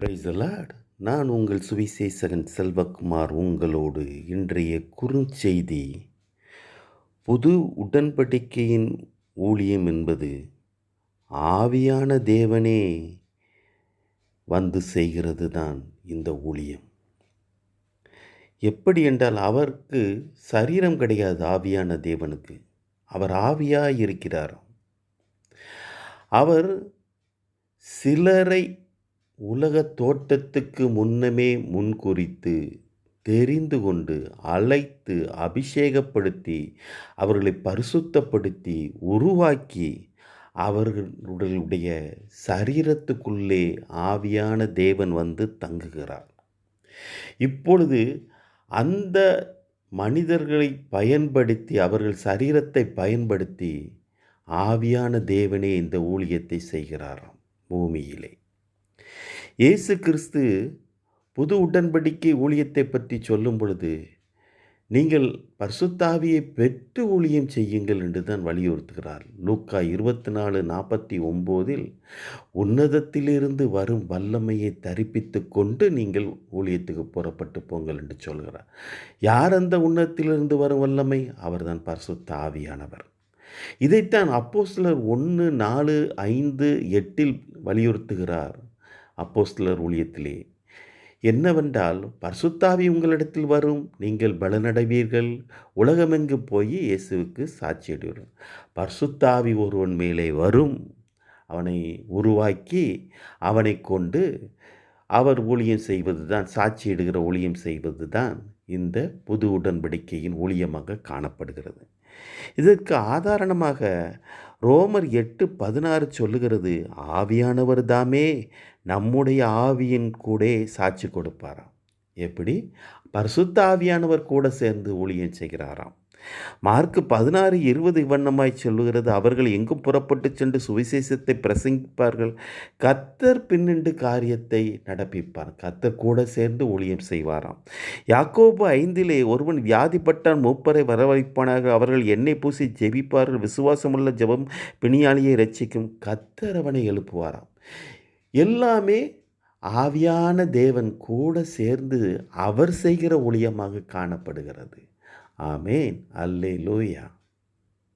Price allot நான் உங்கள் சுவிசேஷகன் செல்வகுமார் உங்களோடு இன்றைய குறுஞ்செய்தி. புது உடன்படிக்கையின் ஊழியம் என்பது ஆவியான தேவனே வந்து செய்கிறது தான் இந்த ஊழியம். எப்படி என்றால் அவருக்கு சரீரம் கிடையாது ஆவியான தேவனுக்கு. அவர் ஆவியாக இருக்கிறார் அவர் சிலரை உலகத் தோட்டத்துக்கு முன்னமே முன்குறித்து தெரிந்து கொண்டு அழைத்து அபிஷேகப்படுத்தி அவர்களை பரிசுத்தப்படுத்தி உருவாக்கி அவர்களுடைய சரீரத்துக்குள்ளே ஆவியான தேவன் வந்து தங்குகிறார். இப்பொழுது அந்த மனிதர்களை பயன்படுத்தி அவர்கள் சரீரத்தை பயன்படுத்தி ஆவியான தேவனே இந்த ஊழியத்தை செய்கிறாராம் பூமியிலே. இயேசு கிறிஸ்து புது உடன்படிக்கை ஊழியத்தை பற்றி சொல்லும் பொழுது நீங்கள் பர்சுத்தாவியை பெற்று ஊழியம் செய்யுங்கள் என்று தான் வலியுறுத்துகிறார். லூக்கா இருபத்தி நாலு நாற்பத்தி ஒம்போதில் உன்னதத்திலிருந்து வரும் வல்லமையை தரிப்பித்து கொண்டு நீங்கள் ஊழியத்துக்கு புறப்பட்டு போங்கள் என்று சொல்கிறார். யார் அந்த உன்னதத்திலிருந்து வரும் வல்லமை? அவர்தான் பரிசுத்த ஆவியானவர். இதைத்தான் அப்போ சிலர் ஒன்று நாலு ஐந்து எட்டில் வலியுறுத்துகிறார். அப்போஸ்தலர் ஊழியத்திலே என்னவென்றால் பர்சுத்தாவி உங்களிடத்தில் வரும் நீங்கள் பலனடைவீர்கள். உலகமெங்கு போய் இயேசுவுக்கு சாட்சியிடுவீர்கள் பர்சுத்தாவி ஒருவன் மேலே வரும் அவனை உருவாக்கி அவனை கொண்டு அவர் ஊழியம் செய்வது தான் சாட்சியிடுகிற ஊழியம் செய்வது தான் இந்த புது உடன்படிக்கையின் ஊழியமாக காணப்படுகிறது. இதற்கு ஆதாரணமாக ரோமர் எட்டு பதினாறு சொல்லுகிறது ஆவியானவர் தாமே நம்முடைய ஆவியின் கூட சாட்சி கொடுப்பாராம். எப்படி? பரிசுத்த ஆவியானவர் கூட சேர்ந்து ஊழியம் செய்கிறாராம். மார்க்கு பதினாறு இருபது வண்ணமாய் சொல்லுகிறது. அவர்கள் எங்கும் புறப்பட்டு சென்று சுவிசேஷத்தை பிரசங்கிப்பார்கள். கத்தர் பின்னின்று காரியத்தை நடப்பிப்பார். கத்தர் கூட சேர்ந்து ஊழியம் செய்வாராம். யாக்கோபு ஐந்திலே ஒருவன் வியாதிப்பட்டான் மூப்பரை வரவழைப்பானார்கள் அவர்கள் எண்ணெய் பூசி ஜெபிப்பார்கள். விசுவாசமுள்ள ஜெபம் பிணியாளியை ரட்சிக்கும் கத்தர் அவனை எழுப்புவாராம். எல்லாமே ஆவியான தேவன் கூட சேர்ந்து அவர் செய்கிற ஊழியமாக காணப்படுகிறது. ஆமேன். அல்லே லூயா